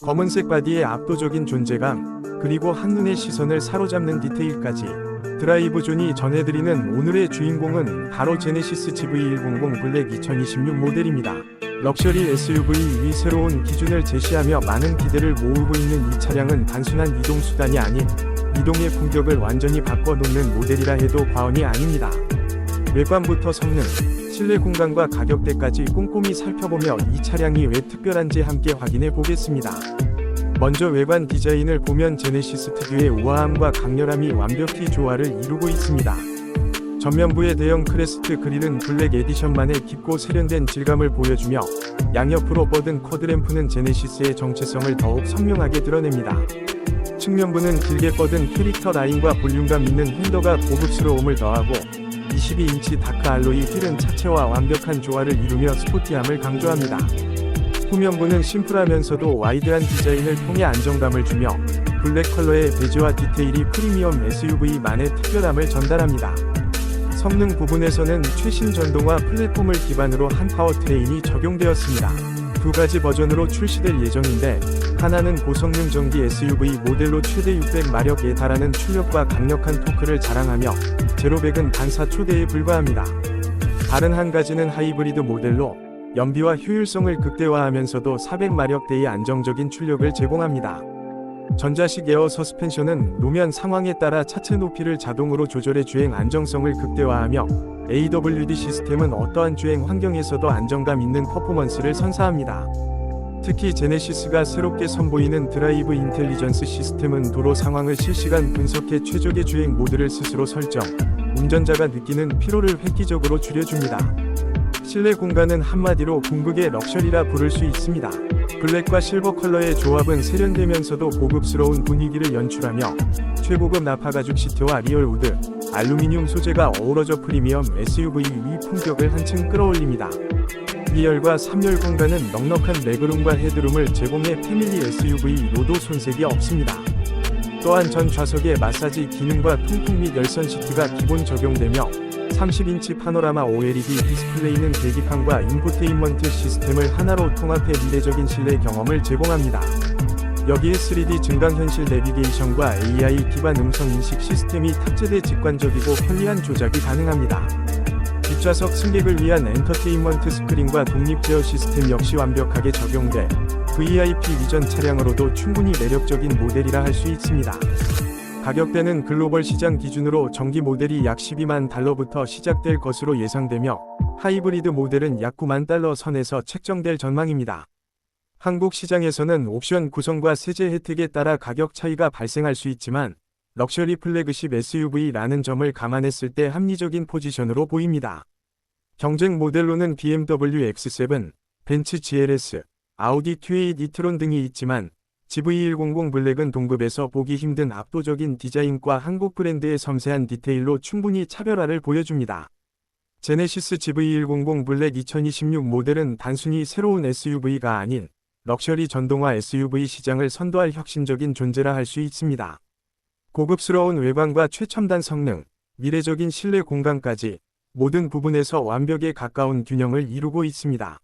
검은색 바디의 압도적인 존재감, 그리고 한눈의 시선을 사로잡는 디테일까지 드라이브 존이 전해드리는 오늘의 주인공은 바로 제네시스 GV100 블랙 2026 모델입니다. 럭셔리 SUV 위 새로운 기준을 제시하며 많은 기대를 모으고 있는 이 차량은 단순한 이동 수단이 아닌 이동의 품격을 완전히 바꿔놓는 모델이라 해도 과언이 아닙니다. 외관부터 성능, 실내 공간과 가격대까지 꼼꼼히 살펴보며 이 차량이 왜 특별한지 함께 확인해 보겠습니다. 먼저 외관 디자인을 보면 제네시스 특유의 우아함과 강렬함이 완벽히 조화를 이루고 있습니다. 전면부의 대형 크레스트 그릴은 블랙 에디션만의 깊고 세련된 질감을 보여주며 양옆으로 뻗은 쿼드램프는 제네시스의 정체성을 더욱 선명하게 드러냅니다. 측면부는 길게 뻗은 캐릭터 라인과 볼륨감 있는 핸더가 고급스러움을 더하고 22인치 다크 알로이 휠은 차체와 완벽한 조화를 이루며 스포티함을 강조합니다. 후면부는 심플하면서도 와이드한 디자인을 통해 안정감을 주며 블랙 컬러의 베지와 디테일이 프리미엄 SUV만의 특별함을 전달합니다. 성능 부분에서는 최신 전동화 플랫폼을 기반으로 한 파워트레인이 적용되었습니다. 두 가지 버전으로 출시될 예정인데 하나는 고성능 전기 SUV 모델로 최대 600마력에 달하는 출력과 강력한 토크를 자랑하며 제로백은 반사 초대에 불과합니다. 다른 한 가지는 하이브리드 모델로 연비와 효율성을 극대화하면서도 400마력대의 안정적인 출력을 제공합니다. 전자식 에어 서스펜션은 노면 상황에 따라 차체 높이를 자동으로 조절해 주행 안정성을 극대화하며 AWD 시스템은 어떠한 주행 환경에서도 안정감 있는 퍼포먼스를 선사합니다. 특히 제네시스가 새롭게 선보이는 드라이브 인텔리전스 시스템은 도로 상황을 실시간 분석해 최적의 주행 모드를 스스로 설정, 운전자가 느끼는 피로를 획기적으로 줄여줍니다. 실내 공간은 한마디로 궁극의 럭셔리라 부를 수 있습니다. 블랙과 실버 컬러의 조합은 세련되면서도 고급스러운 분위기를 연출하며 최고급 나파 가죽 시트와 리얼 우드, 알루미늄 소재가 어우러져 프리미엄 SUV 위 품격을 한층 끌어올립니다. 2열과 3열 공간은 넉넉한 레그룸과 헤드룸을 제공해 패밀리 SUV로도 손색이 없습니다. 또한 전 좌석에 마사지 기능과 통풍 및 열선 시트가 기본 적용되며 30인치 파노라마 OLED 디스플레이는 계기판과 인포테인먼트 시스템을 하나로 통합해 미래적인 실내 경험을 제공합니다. 여기에 3D 증강현실 내비게이션과 AI 기반 음성 인식 시스템이 탑재돼 직관적이고 편리한 조작이 가능합니다. 뒷좌석 승객을 위한 엔터테인먼트 스크린과 독립 제어 시스템 역시 완벽하게 적용돼 VIP 위전 차량으로도 충분히 매력적인 모델이라 할 수 있습니다. 가격대는 글로벌 시장 기준으로 전기 모델이 약 12만 달러부터 시작될 것으로 예상되며 하이브리드 모델은 약 9만 달러 선에서 책정될 전망입니다. 한국 시장에서는 옵션 구성과 세제 혜택에 따라 가격 차이가 발생할 수 있지만 럭셔리 플래그십 SUV라는 점을 감안했을 때 합리적인 포지션으로 보입니다. 경쟁 모델로는 BMW X7, 벤츠 GLS, 아우디 Q8 이트론 등이 있지만 GV100 블랙은 동급에서 보기 힘든 압도적인 디자인과 한국 브랜드의 섬세한 디테일로 충분히 차별화를 보여줍니다. 제네시스 GV100 블랙 2026 모델은 단순히 새로운 SUV가 아닌 럭셔리 전동화 SUV 시장을 선도할 혁신적인 존재라 할 수 있습니다. 고급스러운 외관과 최첨단 성능, 미래적인 실내 공간까지 모든 부분에서 완벽에 가까운 균형을 이루고 있습니다.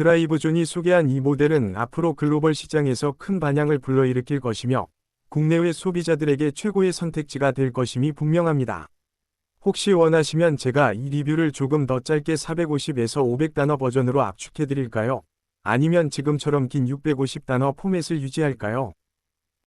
드라이브 존이 소개한 이 모델은 앞으로 글로벌 시장에서 큰 반향을 불러일으킬 것이며 국내외 소비자들에게 최고의 선택지가 될 것임이 분명합니다. 혹시 원하시면 제가 이 리뷰를 조금 더 짧게 450에서 500단어 버전으로 압축해 드릴까요? 아니면 지금처럼 긴 650단어 포맷을 유지할까요?